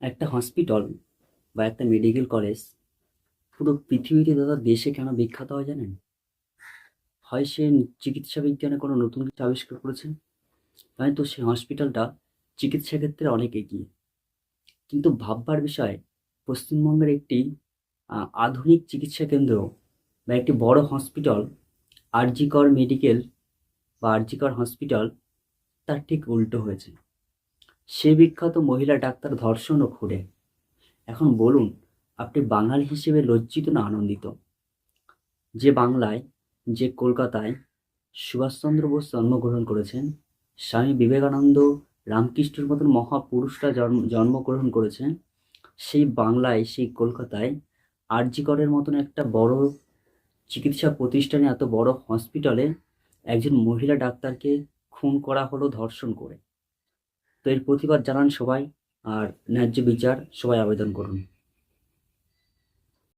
একটা হসপিটাল বা একটা মেডিকেল কলেজ পুরো পৃথিবীতে দাদা দেশে কেন বিখ্যাত হয় জানেন? হয় সে চিকিৎসা বিজ্ঞানে কোনো নতুন কিছু আবিষ্কার করেছে নয়তো সেই হসপিটালটা চিকিৎসা ক্ষেত্রে অনেক এগিয়ে। কিন্তু ভাববার বিষয়, পশ্চিমবঙ্গের একটি আধুনিক চিকিৎসা কেন্দ্র বা একটি বড় হসপিটাল আরজিকর মেডিকেল বা আরজিকর হসপিটাল তার ঠিক উল্টো হয়েছে। সে বিখ্যাত মহিলা ডাক্তার ধর্ষণ ও খুঁড়ে এখন বলুন, আপনি বাঙালি হিসেবে লজ্জিত না আনন্দিত? যে বাংলায়, যে কলকাতায় সুভাষচন্দ্র বোস জন্মগ্রহণ করেছেন, স্বামী বিবেকানন্দ রামকৃষ্ণের মতন মহাপুরুষরা জন্ম, জন্মগ্রহণ করেছেন, সেই বাংলায়, সেই কলকাতায় আরজিকরের মতন একটা বড় চিকিৎসা প্রতিষ্ঠানে, এত বড় হসপিটালে একজন মহিলা ডাক্তারকে খুন করা হলো ধর্ষণ করে। তো এর প্রতিবাদ জানান সবাই আর ন্যায্য বিচার সবাই আবেদন করুন।